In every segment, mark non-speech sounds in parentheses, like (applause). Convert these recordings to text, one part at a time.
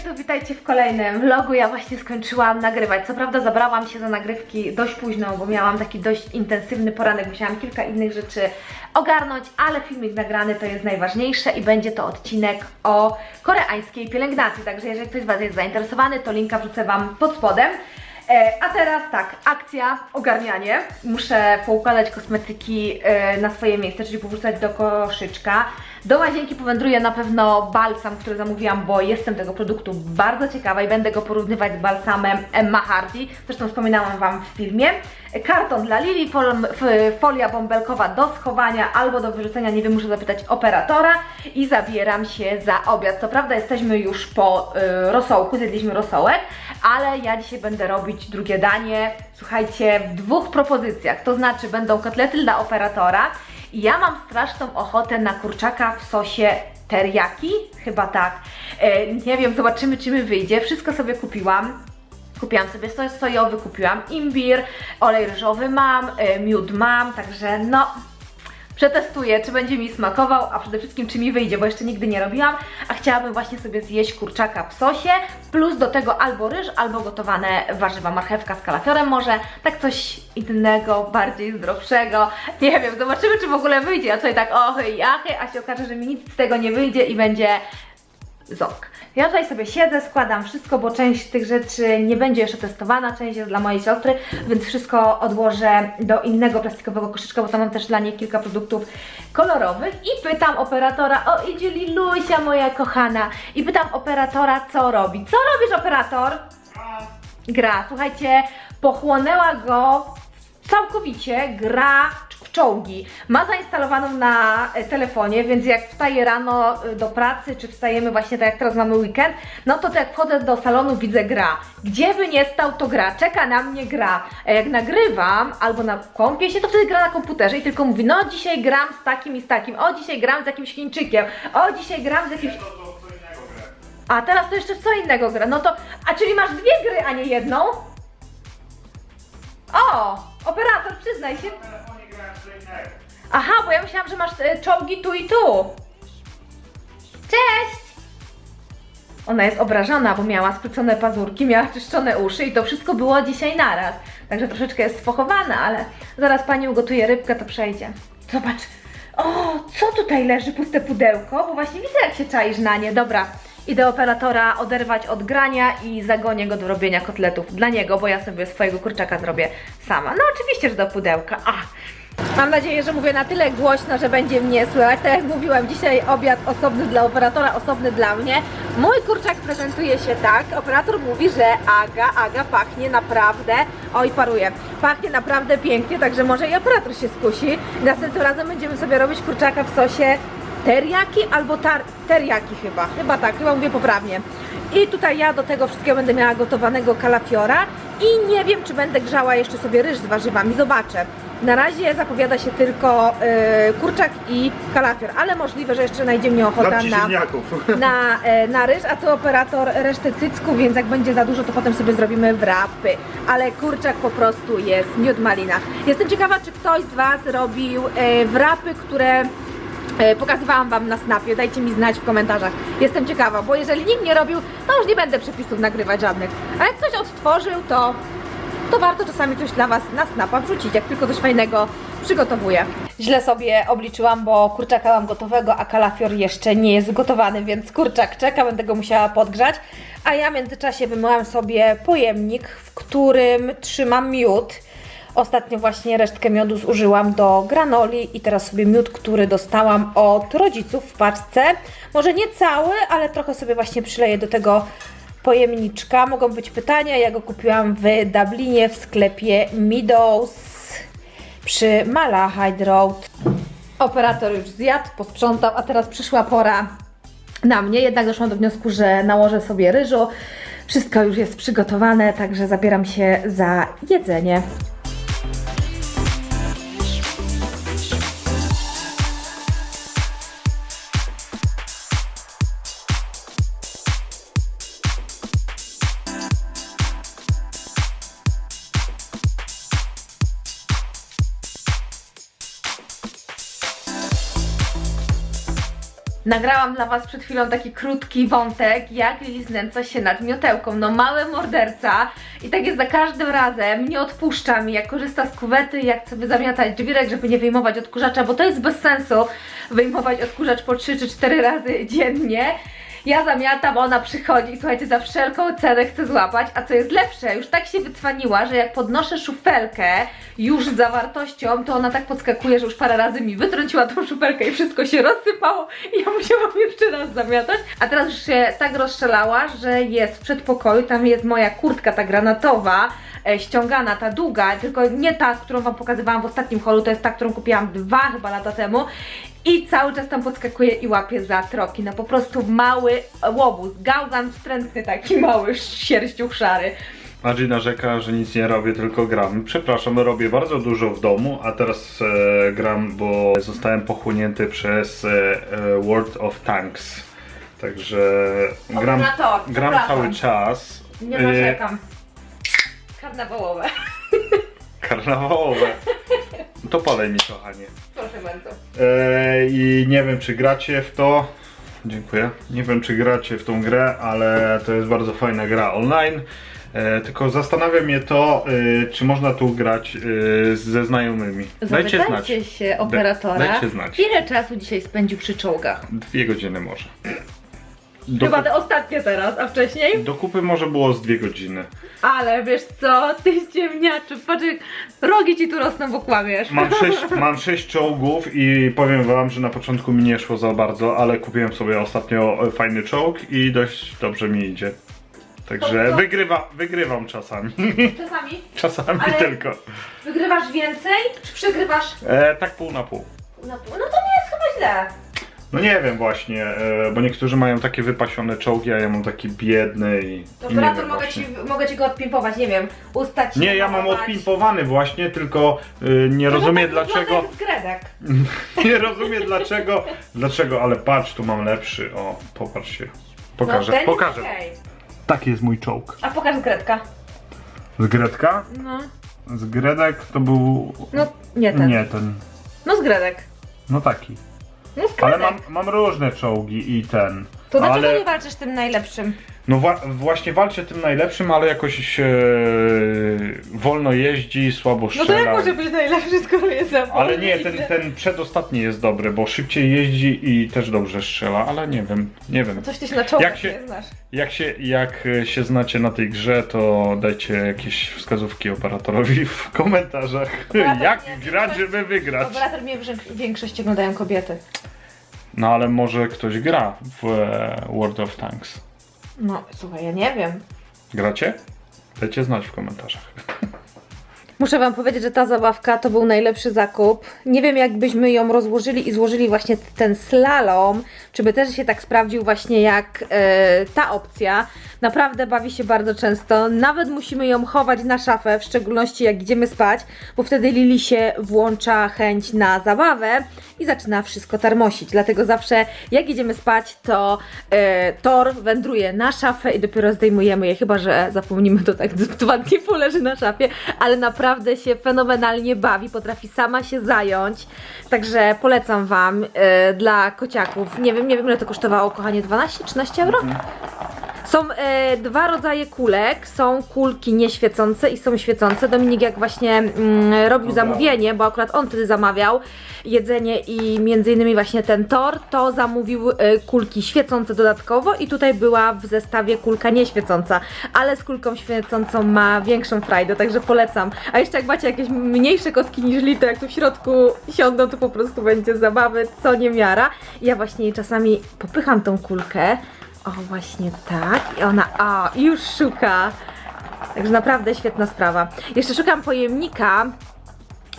YouTube, witajcie w kolejnym vlogu. Ja właśnie skończyłam nagrywać. Co prawda zabrałam się za nagrywki dość późno, bo miałam taki dość intensywny poranek. Musiałam kilka innych rzeczy ogarnąć, ale filmik nagrany to jest najważniejsze i będzie to odcinek o koreańskiej pielęgnacji. Także jeżeli ktoś z Was jest zainteresowany, to linka wrzucę Wam pod spodem. E, A teraz tak, akcja, ogarnianie. Muszę poukładać kosmetyki e, na swoje miejsce, czyli powrzucać do koszyczka. Do łazienki powędruje na pewno balsam, który zamówiłam, bo jestem tego produktu bardzo ciekawa i będę go porównywać z balsamem Emma Hardy. Zresztą wspominałam Wam w filmie. Karton dla Lili, folia bąbelkowa do schowania albo do wyrzucenia, nie wiem, muszę zapytać operatora i zabieram się za obiad. Co prawda jesteśmy już po y, rosołku, zjedliśmy rosołek, ale ja dzisiaj będę robić drugie danie, słuchajcie, w dwóch propozycjach, to znaczy będą kotlety dla operatora i ja mam straszną ochotę na kurczaka w sosie teriyaki, chyba tak. E, nie wiem, zobaczymy czy mi wyjdzie. Wszystko sobie kupiłam. Kupiłam sobie sos sojowy, kupiłam imbir, olej ryżowy mam, e, miód mam, także no przetestuję, czy będzie mi smakował, a przede wszystkim czy mi wyjdzie, bo jeszcze nigdy nie robiłam, a chciałabym właśnie sobie zjeść kurczaka w sosie, plus do tego albo ryż, albo gotowane warzywa, marchewka z kalafiorem może, tak coś innego, bardziej zdrowszego, nie wiem, zobaczymy czy w ogóle wyjdzie, ja tutaj tak ochy i achy, a się okaże, że mi nic z tego nie wyjdzie i będzie Ja tutaj sobie siedzę, składam wszystko, bo część z tych rzeczy nie będzie jeszcze testowana, część jest dla mojej siostry, więc wszystko odłożę do innego plastikowego koszyczka, bo tam mam też dla niej kilka produktów kolorowych i pytam operatora, o idzie Lilusia moja kochana, i pytam operatora co robi. Co robisz operator? Gra. Słuchajcie, pochłonęła go całkowicie gra w czołgi. Ma zainstalowaną na e, telefonie, więc jak wstaję rano e, do pracy, czy wstajemy właśnie tak jak teraz mamy weekend, no to, to jak wchodzę do salonu widzę gra. Gdzie by nie stał, to gra. Czeka na mnie gra. A jak nagrywam albo na kąpie się, to wtedy gra na komputerze i tylko mówi, no dzisiaj gram z takim i z takim, o dzisiaj gram z jakimś Chińczykiem, o dzisiaj gram z jakimś... A teraz to jeszcze co innego gra. No to, a czyli masz dwie gry, a nie jedną? O! Operator, przyznaj się. Aha, bo ja myślałam, że masz e, czołgi tu i tu. Cześć! Ona jest obrażona, bo miała skrócone pazurki, miała czyszczone uszy i to wszystko było dzisiaj naraz. Także troszeczkę jest sfochowana, ale zaraz pani ugotuje rybkę, to przejdzie. Zobacz. O, co tutaj leży? Puste pudełko? Bo właśnie widzę, jak się czaisz na nie. Dobra, idę operatora oderwać od grania i zagonię go do robienia kotletów dla niego, bo ja sobie swojego kurczaka zrobię sama. No oczywiście, że do pudełka. Mam nadzieję, że mówię na tyle głośno, że będzie mnie słychać. Tak jak mówiłam, dzisiaj obiad osobny dla operatora, osobny dla mnie. Mój kurczak prezentuje się tak. Operator mówi, że Aga, Aga pachnie naprawdę, oj paruje, pachnie naprawdę pięknie, także może i operator się skusi. Następnym razem będziemy sobie robić kurczaka w sosie teriyaki albo tar teriyaki chyba, chyba tak, chyba mówię poprawnie. I tutaj ja do tego wszystkiego będę miała gotowanego kalafiora i nie wiem, czy będę grzała jeszcze sobie ryż z warzywami, zobaczę. Na razie zapowiada się tylko e, kurczak i kalafior, ale możliwe, że jeszcze najdzie mnie ochota Babci na, ziemniaków. (laughs) na, e, na ryż, a tu operator resztę cycku, więc jak będzie za dużo, to potem sobie zrobimy wrapy. Ale kurczak po prostu jest miód malina. Jestem ciekawa, czy ktoś z Was robił e, wrapy, które pokazywałam Wam na snapie. Dajcie mi znać w komentarzach. Jestem ciekawa, bo jeżeli nikt nie robił, to już nie będę przepisów nagrywać żadnych. A jak ktoś odtworzył, to to warto czasami coś dla Was na snapa wrzucić, jak tylko coś fajnego przygotowuję. Źle sobie obliczyłam, bo kurczaka mam gotowego, a kalafior jeszcze nie jest gotowany, więc kurczak czeka, będę go musiała podgrzać. A ja w międzyczasie wymyłam sobie pojemnik, w którym trzymam miód. Ostatnio właśnie resztkę miodu zużyłam do granoli i teraz sobie miód, który dostałam od rodziców w paczce. Może nie cały, ale trochę sobie właśnie przyleję do tego pojemniczka. Mogą być pytania, ja go kupiłam w Dublinie w sklepie Meadows przy Malahide Road. Operator już zjadł, posprzątał, a teraz przyszła pora na mnie. Jednak doszłam do wniosku, że nałożę sobie ryżu. Wszystko już jest przygotowane, także zabieram się za jedzenie. Nagrałam dla Was przed chwilą taki krótki wątek, jak Lili znęca się nad miotełką. No mały morderca i tak jest za każdym razem, nie odpuszcza mi, jak korzysta z kuwety, jak chce zamiatać drzwirek, żeby nie wyjmować odkurzacza, bo to jest bez sensu wyjmować odkurzacz po 3 czy 4 razy dziennie. Ja zamiatam, ona przychodzi i słuchajcie, za wszelką cenę chce złapać, a co jest lepsze, już tak się wycwaniła, że jak podnoszę szufelkę już z zawartością, to ona tak podskakuje, że już parę razy mi wytrąciła tą szufelkę i wszystko się rozsypało i ja musiałam jeszcze raz zamiatać. A teraz już się tak rozstrzelała, że jest w przedpokoju, tam jest moja kurtka ta granatowa, ściągana, ta długa, tylko nie ta, którą Wam pokazywałam w ostatnim holu, to jest ta, którą kupiłam dwa chyba lata temu i cały czas tam podskakuje i łapie za troki. No po prostu mały łobuz, gałgan wstrętny taki mały, sierściuch szary. Adzi narzeka, że nic nie robię, tylko gram. Przepraszam, robię bardzo dużo w domu, a teraz e, gram, bo zostałem pochłonięty przez e, e, World of Tanks. Także gram, gram przepraszam. cały czas. Nie E, narzekam. Karnawałowe. (laughs) Karnawałowe. To polej mi, kochanie. Proszę bardzo. E, I nie wiem, czy gracie w to. Dziękuję. Nie wiem, czy gracie w tą grę, ale to jest bardzo fajna gra online. E, tylko zastanawia mnie to, e, czy można tu grać e, ze znajomymi. Dajcie znać. Zapytajcie się operatora, dajcie znać. ile czasu dzisiaj spędził przy czołgach? Dwie godziny może. Do, Chyba te ostatnie teraz, a wcześniej? do kupy może było z dwie godziny. Ale wiesz co, ty ciemniaczy, patrz jak rogi ci tu rosną, bo kłamiesz. Mam (laughs) sześć, mam sześć czołgów i powiem wam, że na początku mi nie szło za bardzo, ale kupiłem sobie ostatnio fajny czołg i dość dobrze mi idzie. Także wygrywa, wygrywam czasami. (laughs) Czasami czasami Ale- tylko. wygrywasz więcej, czy przegrywasz E, tak pół na pół. na pół? No to nie jest chyba źle. No nie wiem właśnie, e, bo niektórzy mają takie wypasione czołgi, a ja mam taki biedny i, i nie Operator wiem mogę właśnie. ci, mogę ci go odpimpować, nie wiem, ustać Nie, ja mam odpimpowany właśnie, tylko y, nie rozumiem dlaczego. Z gredek. (laughs) Nie rozumiem dlaczego. Dlaczego, ale patrz, tu mam lepszy. O, popatrz się. Pokażę, no, ten pokażę. Jest okej. Taki jest mój czołg. A pokaż gredka. Z Gredka? No. Z Gredek to był. No, nie ten. Nie ten. No z gredek. No taki. No Ale mam, mam różne czołgi i ten. To dlaczego ale... nie walczysz tym najlepszym? No wa- właśnie walczę tym najlepszym, ale jakoś się wolno jeździ, słabo No to strzela. jak może być najlepszy, skoro jest za Ale nie, ten, ten przedostatni jest dobry, bo szybciej jeździ i też dobrze strzela, ale nie wiem, nie wiem. Coś ty się na czołgach Jak się- nie znasz. Jak się, jak się znacie na tej grze, to dajcie jakieś wskazówki operatorowi w komentarzach. Operator Jak nie, grać, większość- żeby wygrać. Operator mnie w większości oglądają kobiety. No ale może ktoś gra w e, World of Tanks. No, słuchaj, ja nie wiem. Gracie? Dajcie znać w komentarzach. Muszę Wam powiedzieć, że ta zabawka to był najlepszy zakup. Nie wiem, jakbyśmy ją rozłożyli i złożyli właśnie ten slalom, czy by też się tak sprawdził właśnie jak e, ta opcja. Naprawdę bawi się bardzo często. Nawet musimy ją chować na szafę, w szczególności jak idziemy spać, bo wtedy Lili się włącza chęć na zabawę i zaczyna wszystko tarmosić. Dlatego zawsze jak idziemy spać, to e, Tor wędruje na szafę i dopiero zdejmujemy je, chyba że zapomnimy, to tak dwa (laughs) dni poleży na szafie, ale naprawdę się fenomenalnie bawi, potrafi sama się zająć. Także polecam Wam e, dla kociaków. Nie wiem, nie wiem ile to kosztowało, kochanie, 12-13 euro? Są e, dwa rodzaje kulek. Są kulki nieświecące i są świecące. Dominik jak właśnie mm, robił Dobra. zamówienie, bo akurat on wtedy zamawiał jedzenie i między innymi właśnie ten tor, to zamówił e, kulki świecące dodatkowo i tutaj była w zestawie kulka nieświecąca, ale z kulką świecącą ma większą frajdę, także polecam. A jeszcze jak macie jakieś mniejsze kotki niż Li, to jak tu w środku siądą, to po prostu będzie zabawy, co nie miara. Ja właśnie czasami popycham tą kulkę, o, właśnie tak. I ona, o, już szuka. Także naprawdę świetna sprawa. Jeszcze szukam pojemnika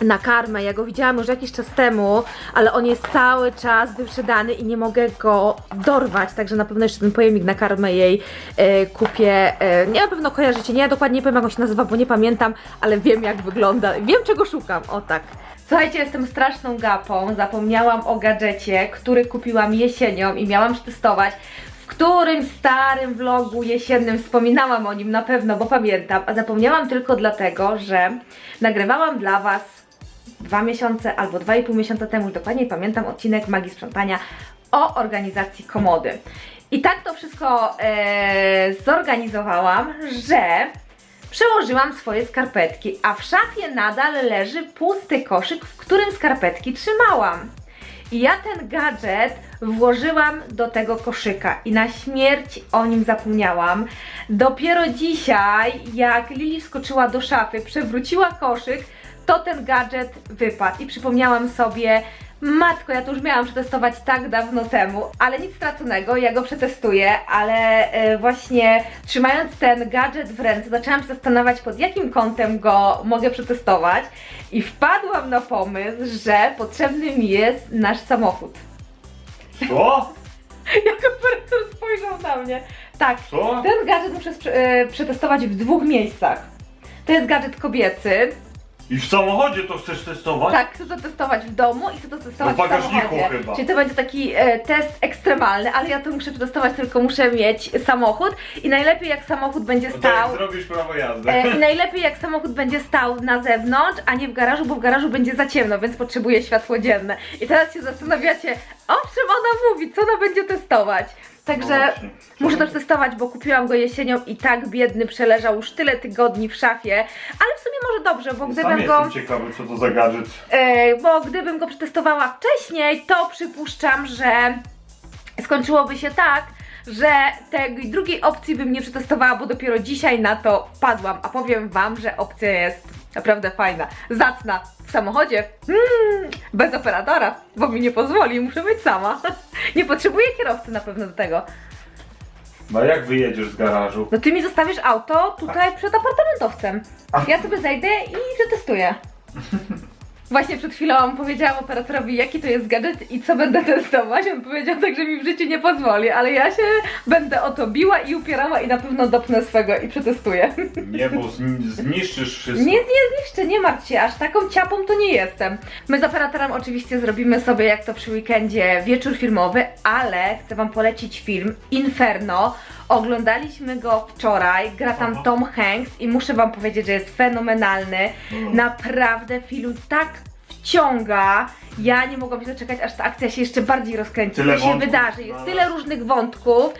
na karmę. Ja go widziałam już jakiś czas temu, ale on jest cały czas wyprzedany i nie mogę go dorwać. Także na pewno jeszcze ten pojemnik na karmę jej e, kupię. E, nie na pewno kojarzycie, nie ja dokładnie nie powiem jak on się nazywa, bo nie pamiętam, ale wiem jak wygląda. Wiem czego szukam. O tak. Słuchajcie, jestem straszną gapą. Zapomniałam o gadżecie, który kupiłam jesienią i miałam przetestować. Którym starym vlogu jesiennym wspominałam o nim na pewno, bo pamiętam, a zapomniałam tylko dlatego, że nagrywałam dla Was dwa miesiące albo dwa i pół miesiąca temu, już dokładnie pamiętam, odcinek Magii Sprzątania o organizacji komody. I tak to wszystko e, zorganizowałam, że przełożyłam swoje skarpetki, a w szafie nadal leży pusty koszyk, w którym skarpetki trzymałam. I ja ten gadżet włożyłam do tego koszyka i na śmierć o nim zapomniałam. Dopiero dzisiaj, jak Lili wskoczyła do szafy, przewróciła koszyk, to ten gadżet wypadł i przypomniałam sobie, matko, ja to już miałam przetestować tak dawno temu, ale nic straconego, ja go przetestuję, ale e, właśnie trzymając ten gadżet w ręce, zaczęłam się zastanawiać, pod jakim kątem go mogę przetestować i wpadłam na pomysł, że potrzebny mi jest nasz samochód. Co? (laughs) Jak operator spojrzał na mnie. Tak, Co? ten gadżet muszę e, przetestować w dwóch miejscach. To jest gadżet kobiecy, I w samochodzie to chcesz testować? Tak, chcę to testować w domu i chcę to testować W bagażniku w samochodzie. chyba. Czyli to będzie taki e, test ekstremalny, ale ja to muszę przetestować, tylko muszę mieć samochód i najlepiej jak samochód będzie No to jak stał. zrobisz prawo jazdy. E, I (laughs) najlepiej jak samochód będzie stał na zewnątrz, a nie w garażu, bo w garażu będzie za ciemno, więc potrzebuje światło dzienne. I teraz się zastanawiacie, o czym ona mówi, co ona będzie testować. Także No właśnie. muszę to przetestować, bo kupiłam go jesienią i tak biedny przeleżał już tyle tygodni w szafie, ale w sumie może dobrze, bo Sam gdybym jestem go... ciekawy, co to za gadżet. E, bo gdybym go przetestowała wcześniej, to przypuszczam, że skończyłoby się tak, że tej drugiej opcji bym nie przetestowała, bo dopiero dzisiaj na to wpadłam. A powiem Wam, że opcja jest naprawdę fajna. Zacna w samochodzie, mm, bez operatora, bo mi nie pozwoli, muszę być sama. (laughs) Nie potrzebuję kierowcy na pewno do tego. No jak wyjedziesz z garażu? No ty mi zostawisz auto tutaj przed apartamentowcem. Ja sobie zajdę i przetestuję. (laughs) Właśnie przed chwilą powiedziałam operatorowi, jaki to jest gadżet i co będę testować. On powiedział tak, że mi w życiu nie pozwoli, ale ja się będę o to biła i upierała i na pewno dopnę swego i przetestuję. Nie, bo zni- zniszczysz wszystko. Nie, nie zniszczę, nie martw się, aż taką ciapą to nie jestem. My z operatorem oczywiście zrobimy sobie, jak to przy weekendzie, wieczór filmowy, ale chcę Wam polecić film Inferno. Oglądaliśmy go wczoraj, gra tam Aha. Tom Hanks i muszę Wam powiedzieć, że jest fenomenalny. Naprawdę film tak wciąga. Ja nie mogłam się doczekać, aż ta akcja się jeszcze bardziej rozkręci. Tyle co się wątków. wydarzy. Jest tyle różnych wątków.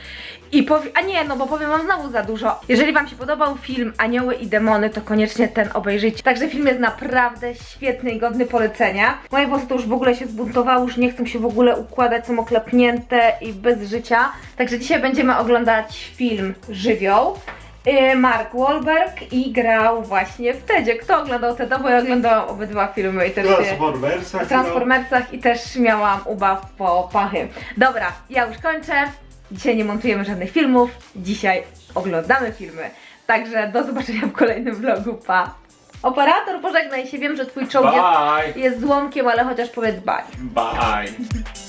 I powie... A nie, no bo powiem wam znowu za dużo. Jeżeli wam się podobał film Anioły i Demony, to koniecznie ten obejrzyjcie. Także film jest naprawdę świetny i godny polecenia. Moje włosy to już w ogóle się zbuntowały, już nie chcą się w ogóle układać, są oklepnięte i bez życia. Także dzisiaj będziemy oglądać film Żywioł. Yy, Mark Wahlberg i grał właśnie w Tedzie. Kto oglądał Teda? Bo ja oglądałam obydwa filmy i też. Transformersach. W Transformersach i też miałam ubaw po pachy. Dobra, ja już kończę. Dzisiaj nie montujemy żadnych filmów, dzisiaj oglądamy filmy. Także do zobaczenia w kolejnym vlogu. Pa! Operator, pożegnaj się. Wiem, że twój czołg jest, jest złomkiem, ale chociaż powiedz bye. Bye.